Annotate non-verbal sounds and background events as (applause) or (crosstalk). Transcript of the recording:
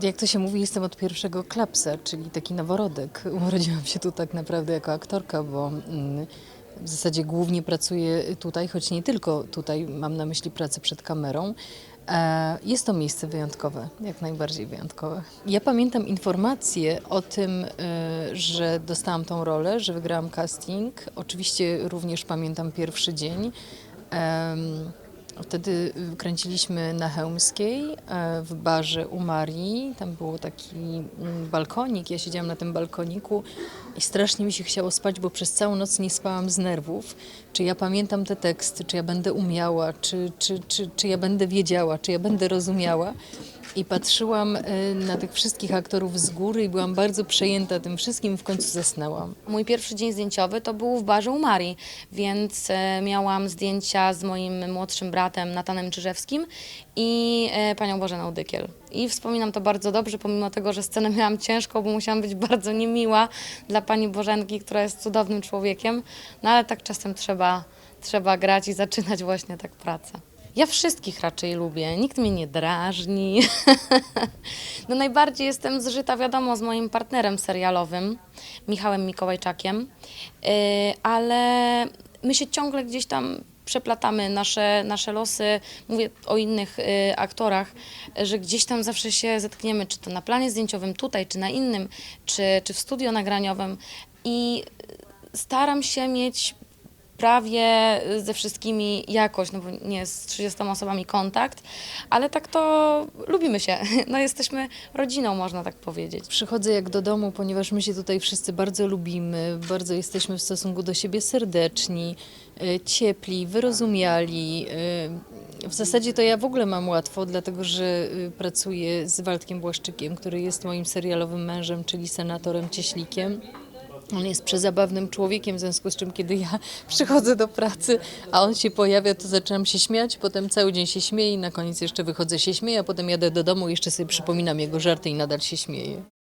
Jak to się mówi, jestem od pierwszego klapsa, czyli taki noworodek. (laughs) Urodziłam się tu tak naprawdę jako aktorka, bo mm, w zasadzie głównie pracuję tutaj, choć nie tylko tutaj, mam na myśli pracę przed kamerą. E, Jest to miejsce wyjątkowe, jak najbardziej wyjątkowe. Ja pamiętam informację o tym, e, że dostałam tą rolę, że wygrałam casting. Oczywiście również pamiętam pierwszy dzień. Wtedy kręciliśmy na Chełmskiej e, w barze u Marii. Tam był taki mm, balkonik. Ja siedziałam na tym balkoniku i strasznie mi się chciało spać, bo przez całą noc nie spałam z nerwów. Czy ja pamiętam te teksty, czy ja będę umiała, czy, czy, czy, czy ja będę wiedziała, czy ja będę rozumiała. I patrzyłam e, na tych wszystkich aktorów z góry i byłam bardzo przejęta tym wszystkim. W końcu zasnęłam. Mój pierwszy dzień zdjęciowy to był w barze u Marii, więc e, miałam zdjęcia z moim młodszym bratem Natanem Czyżewskim i e, panią Bożeną Dykiel. I wspominam to bardzo dobrze, pomimo tego, że scenę miałam ciężką, bo musiałam być (laughs) bardzo niemiła dla pani Bożenki, która jest cudownym człowiekiem, no ale tak czasem trzeba, trzeba grać i zaczynać właśnie tak pracę. Ja wszystkich raczej lubię, nikt mnie nie drażni. (laughs) No najbardziej jestem zżyta, wiadomo, z moim partnerem serialowym, Michałem Mikołajczakiem, Yy, ale my się ciągle gdzieś tam przeplatamy nasze, nasze losy. Mówię o innych y, aktorach, że gdzieś tam zawsze się zetkniemy, czy to na planie zdjęciowym tutaj, czy na innym, czy, czy w studio nagraniowym. I staram się mieć prawie ze wszystkimi jakoś, no bo nie z 30 osobami kontakt, ale tak to lubimy się. (laughs) No jesteśmy rodziną, można tak powiedzieć. Przychodzę jak do domu, ponieważ my się tutaj wszyscy bardzo lubimy, bardzo jesteśmy w stosunku do siebie serdeczni, e, ciepli, wyrozumiali. E, W zasadzie to ja w ogóle mam łatwo, dlatego że pracuję z Waldkiem Błaszczykiem, który jest moim serialowym mężem, czyli senatorem Cieślikiem. On jest przezabawnym człowiekiem, w związku z czym kiedy ja (laughs) przychodzę do pracy, a on się pojawia, to zaczynam się śmiać, potem cały dzień się śmieję i na koniec jeszcze wychodzę się śmieję, a potem jadę do domu i jeszcze sobie przypominam jego żarty i nadal się śmieję.